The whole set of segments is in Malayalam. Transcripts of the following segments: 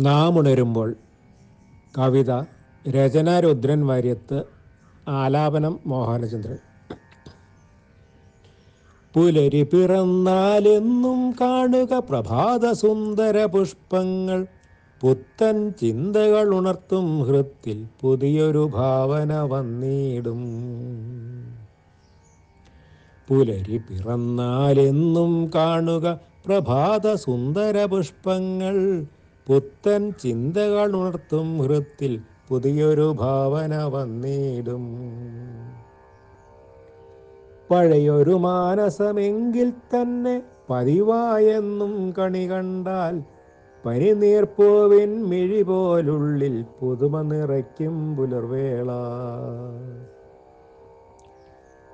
നാം ഉണരുമ്പോൾ കവിത രചന രുദ്രൻ വാര്യത്ത് ആലാപനം മോഹനചന്ദ്രൻ. പുലരി പിറന്നാലെന്നും കാണുക പ്രഭാത സുന്ദര പുഷ്പങ്ങൾ. പുത്തൻ ചിന്തകൾ ഉണർത്തും ഹൃത്തിൽ പുതിയൊരു ഭാവന വന്നിടും. പുലരി പിറന്നാലെന്നും കാണുക പ്രഭാത സുന്ദര പുഷ്പങ്ങൾ. പുത്തൻ ചിന്തകൾ ഉണർത്തും ഹൃത്തിൽ പുതിയൊരു ഭാവന വന്നിടും. പഴയൊരു മാനസമെങ്കിൽ തന്നെ പതിവായെന്നും കണി കണ്ടാൽ പനിനീർപ്പൂവിൻ മിഴി പോലുള്ളിൽ പുതുമ നിറയ്ക്കും പുലർവേള.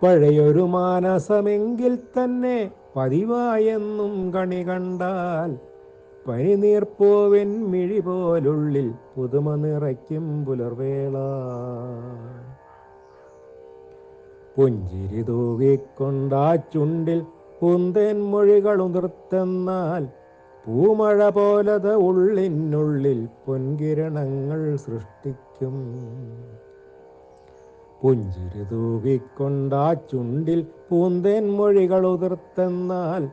പഴയൊരു മാനസമെങ്കിൽ തന്നെ പതിവായെന്നും കണി കണ്ടാൽ പനിനീർപ്പോവിൻ മിഴി പോലുള്ളിൽ പുതുമ നിറയ്ക്കും പുലർവേള. പുഞ്ചിരി തൂകിക്കൊണ്ടാ ചുണ്ടിൽ പുന്തേൻ മൊഴികൾ ഉതിർത്തെന്നാൽ പൂമഴ പോലത് ഉള്ളിനുള്ളിൽ പൊൻകിരണങ്ങൾ സൃഷ്ടിക്കും. പുഞ്ചിരി തൂകിക്കൊണ്ടാ ചുണ്ടിൽ പൂന്തേൻ മൊഴികൾ ഉതിർത്തെന്നാൽ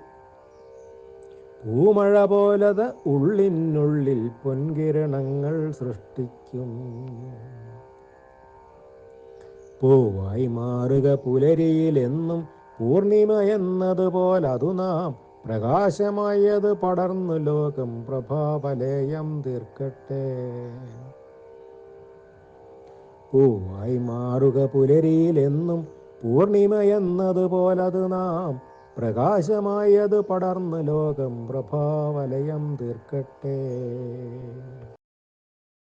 പൂമഴ പോലത് ഉള്ളിനുള്ളിൽ പൊൻകിരണങ്ങൾ സൃഷ്ടിക്കും. പൂവായി മാറുക പുലരിയിലെന്നും പൂർണിമയെന്നതുപോലതു നാം പ്രകാശമായത് പടർന്നു ലോകം പ്രഭാവലയം തീർക്കട്ടെ. പൂവായി മാറുക പുലരിയിലെന്നും പൂർണിമയെന്നതുപോലത് നാം പ്രകാശമായത് പടർന്ന് ലോകം പ്രഭാവലയം തീർക്കട്ടെ.